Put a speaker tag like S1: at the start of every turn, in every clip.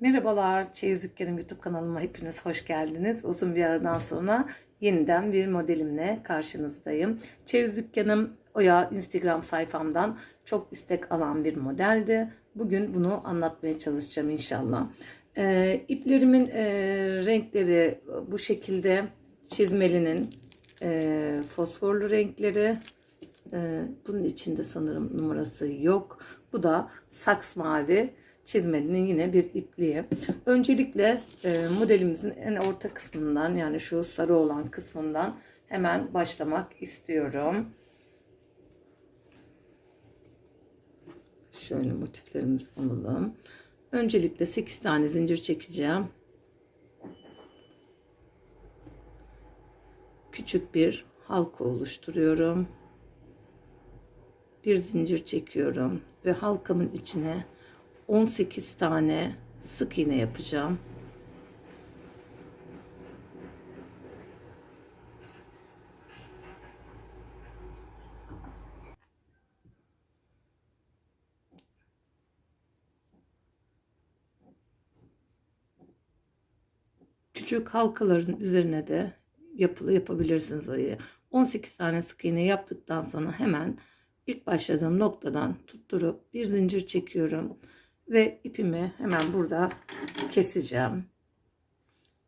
S1: Merhabalar Çeyiz Dükkanım YouTube kanalıma hepiniz hoş geldiniz. Uzun bir aradan sonra yeniden bir modelimle karşınızdayım. Çeyiz Dükkanım Oya Instagram sayfamdan çok istek alan bir modeldi. Bugün bunu anlatmaya çalışacağım inşallah. Ee, iplerimin e, renkleri bu şekilde çizmelinin e, fosforlu renkleri e, bunun içinde sanırım numarası yok. Bu da saks mavi çizmenin yine bir ipliği. Öncelikle e, modelimizin en orta kısmından yani şu sarı olan kısmından hemen başlamak istiyorum. Şöyle motiflerimiz alalım. Öncelikle 8 tane zincir çekeceğim. Küçük bir halka oluşturuyorum. Bir zincir çekiyorum ve halkamın içine 18 tane sık iğne yapacağım. küçük halkaların üzerine de yapılı yapabilirsiniz oraya. 18 tane sık iğne yaptıktan sonra hemen ilk başladığım noktadan tutturup bir zincir çekiyorum. Ve ipimi hemen burada keseceğim.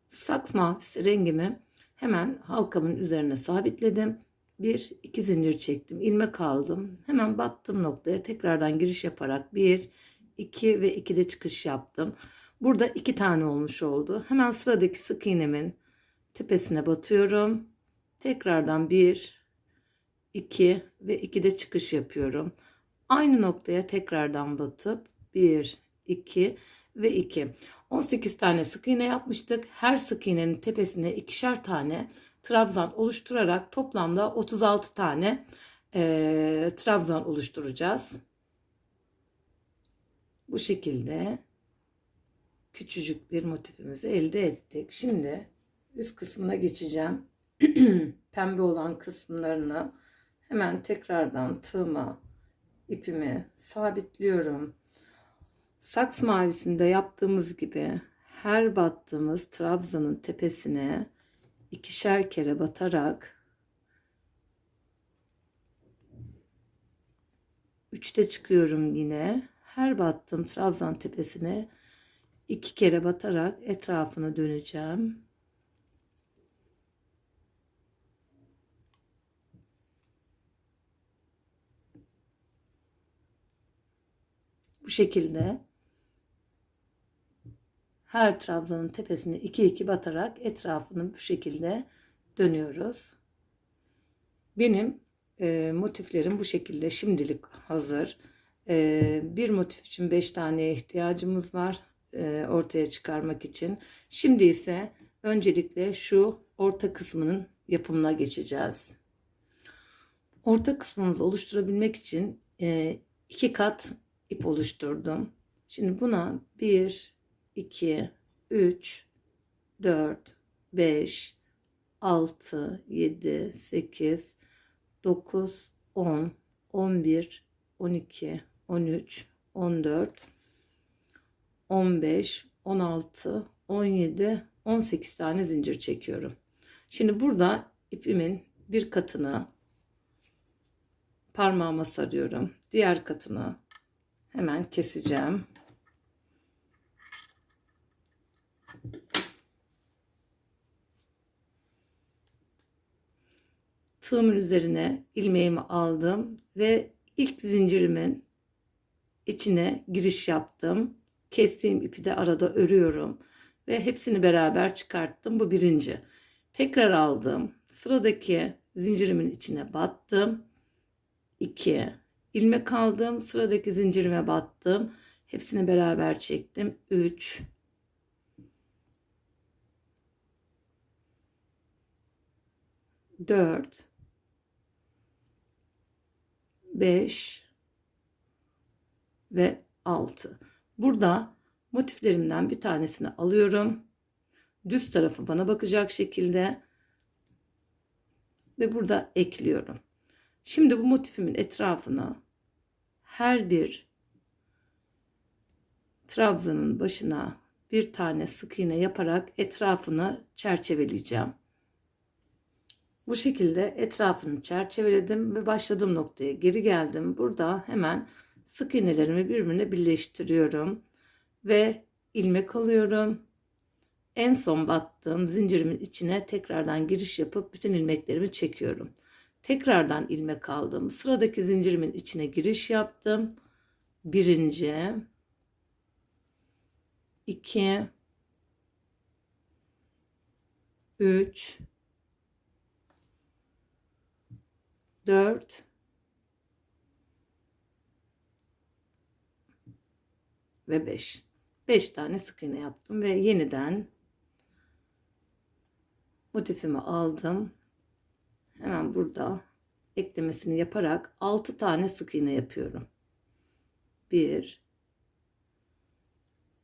S1: Saks mavisi rengimi hemen halkamın üzerine sabitledim. Bir, iki zincir çektim. ilme kaldım. Hemen battığım noktaya tekrardan giriş yaparak bir, iki ve iki de çıkış yaptım. Burada iki tane olmuş oldu. Hemen sıradaki sık iğnemin tepesine batıyorum. Tekrardan bir, iki ve iki de çıkış yapıyorum. Aynı noktaya tekrardan batıp 1, 2 ve 2. 18 tane sık iğne yapmıştık. Her sık iğnenin tepesine ikişer tane trabzan oluşturarak toplamda 36 tane e, trabzan oluşturacağız. Bu şekilde küçücük bir motifimizi elde ettik. Şimdi üst kısmına geçeceğim. Pembe olan kısımlarını hemen tekrardan tığıma ipimi sabitliyorum. Saks mavisinde yaptığımız gibi her battığımız trabzanın tepesine ikişer kere batarak üçte çıkıyorum yine. Her battığım trabzan tepesine iki kere batarak etrafını döneceğim. Bu şekilde her trabzanın tepesine iki iki batarak etrafını bu şekilde dönüyoruz. Benim e, motiflerim bu şekilde şimdilik hazır. E, bir motif için beş taneye ihtiyacımız var e, ortaya çıkarmak için. Şimdi ise öncelikle şu orta kısmının yapımına geçeceğiz. Orta kısmımızı oluşturabilmek için e, iki kat ip oluşturdum. Şimdi buna bir 2, 3, 4, 5, 6, 7, 8, 9, 10, 11, 12, 13, 14, 15, 16, 17, 18 tane zincir çekiyorum. Şimdi burada ipimin bir katını parmağıma sarıyorum. Diğer katını hemen keseceğim. tığımın üzerine ilmeğimi aldım ve ilk zincirimin içine giriş yaptım. Kestiğim ipi de arada örüyorum ve hepsini beraber çıkarttım. Bu birinci. Tekrar aldım. Sıradaki zincirimin içine battım. İki ilmek aldım. Sıradaki zincirime battım. Hepsini beraber çektim. Üç. Dört. 5 ve 6. Burada motiflerimden bir tanesini alıyorum. Düz tarafı bana bakacak şekilde ve burada ekliyorum. Şimdi bu motifimin etrafına her bir trabzanın başına bir tane sık iğne yaparak etrafını çerçeveleyeceğim. Bu şekilde etrafını çerçeveledim ve başladığım noktaya geri geldim. Burada hemen sık iğnelerimi birbirine birleştiriyorum ve ilmek alıyorum. En son battığım zincirimin içine tekrardan giriş yapıp bütün ilmeklerimi çekiyorum. Tekrardan ilmek aldım. Sıradaki zincirimin içine giriş yaptım. Birinci, iki, üç, 4 ve 5. 5 tane sık iğne yaptım ve yeniden motifimi aldım. Hemen burada eklemesini yaparak 6 tane sık iğne yapıyorum. 1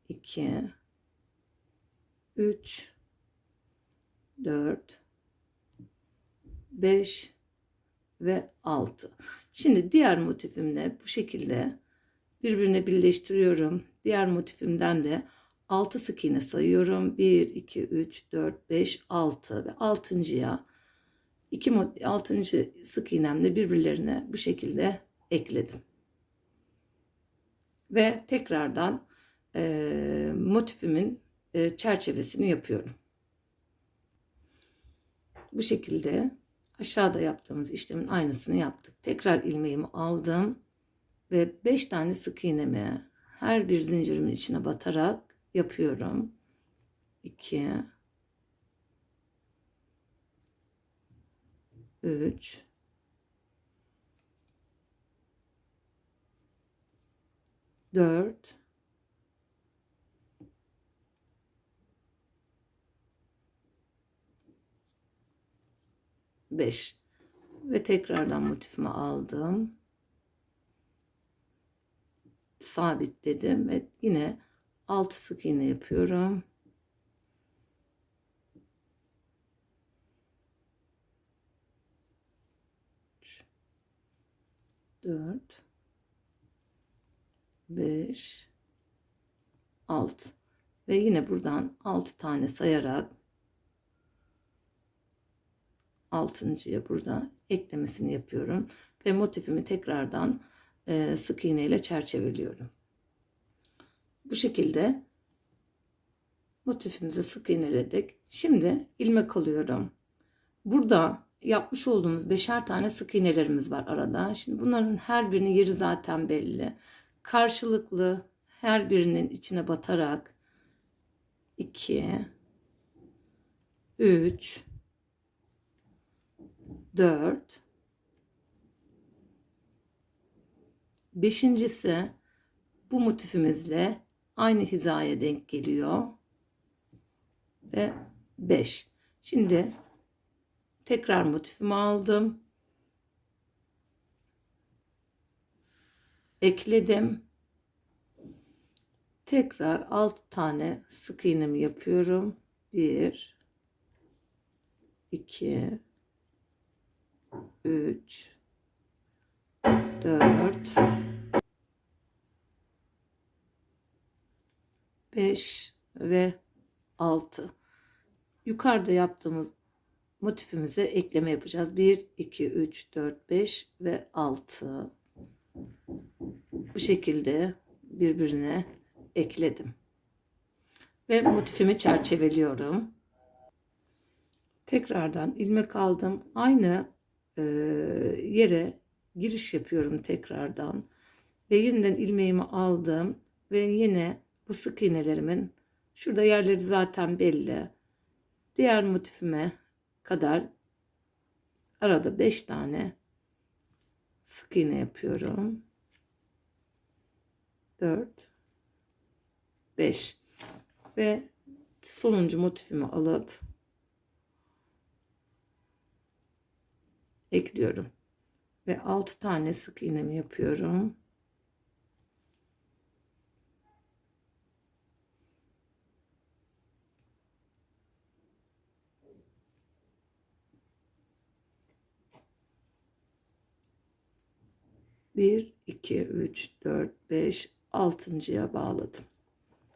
S1: 2 3 4 5 ve 6. Şimdi diğer motifimle bu şekilde birbirine birleştiriyorum. Diğer motifimden de 6 sık iğne sayıyorum. 1, 2, 3, 4, 5, 6 ve 6.ya 2 6. sık iğnemle birbirlerine bu şekilde ekledim. Ve tekrardan e, motifimin e, çerçevesini yapıyorum. Bu şekilde Aşağıda yaptığımız işlemin aynısını yaptık. Tekrar ilmeğimi aldım ve 5 tane sık iğnemi her bir zincirimin içine batarak yapıyorum. 2 3 4 5 ve tekrardan motifimi aldım sabitledim ve yine 6 sık iğne yapıyorum dört beş altı ve yine buradan altı tane sayarak altıncıya burada eklemesini yapıyorum ve motifimi tekrardan e, sık iğne ile çerçeveliyorum. Bu şekilde motifimizi sık iğneledik. Şimdi ilmek alıyorum. Burada yapmış olduğumuz beşer tane sık iğnelerimiz var arada. Şimdi bunların her birinin yeri zaten belli. Karşılıklı her birinin içine batarak 2 3 4 Beşincisi bu motifimizle aynı hizaya denk geliyor. Ve 5. Şimdi tekrar motifimi aldım. Ekledim. Tekrar 6 tane sık iğnemi yapıyorum. 1 2 3 4 5 ve 6 yukarıda yaptığımız motifimize ekleme yapacağız 1 2 3 4 5 ve 6 bu şekilde birbirine ekledim ve motifimi çerçeveliyorum tekrardan ilmek aldım aynı e, yere giriş yapıyorum tekrardan. Ve yeniden ilmeğimi aldım ve yine bu sık iğnelerimin şurada yerleri zaten belli. Diğer motifime kadar arada 5 tane sık iğne yapıyorum. 4 5 ve sonuncu motifimi alıp ekliyorum. Ve 6 tane sık iğnemi yapıyorum. Bir, iki, üç, dört, beş, altıncıya bağladım.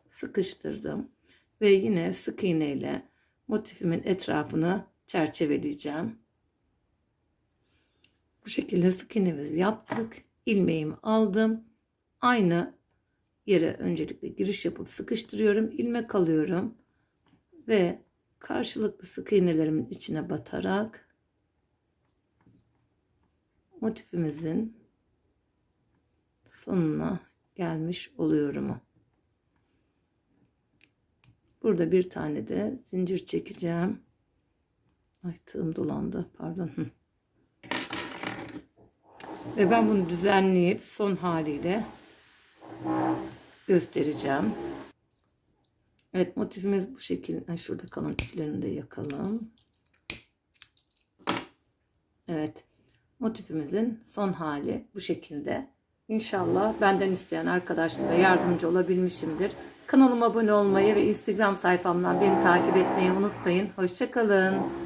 S1: Sıkıştırdım ve yine sık iğneyle motifimin etrafını çerçeveleyeceğim. Bu şekilde sık yaptık. İlmeğimi aldım. Aynı yere öncelikle giriş yapıp sıkıştırıyorum. ilmek alıyorum. Ve karşılıklı sık iğnelerimin içine batarak motifimizin sonuna gelmiş oluyorum. Burada bir tane de zincir çekeceğim. Ay tığım dolandı pardon. Ve ben bunu düzenleyip son haliyle göstereceğim. Evet motifimiz bu şekilde. Şurada kalan iplerini de yakalım. Evet motifimizin son hali bu şekilde. İnşallah benden isteyen arkadaşlara yardımcı olabilmişimdir. Kanalıma abone olmayı ve Instagram sayfamdan beni takip etmeyi unutmayın. Hoşçakalın.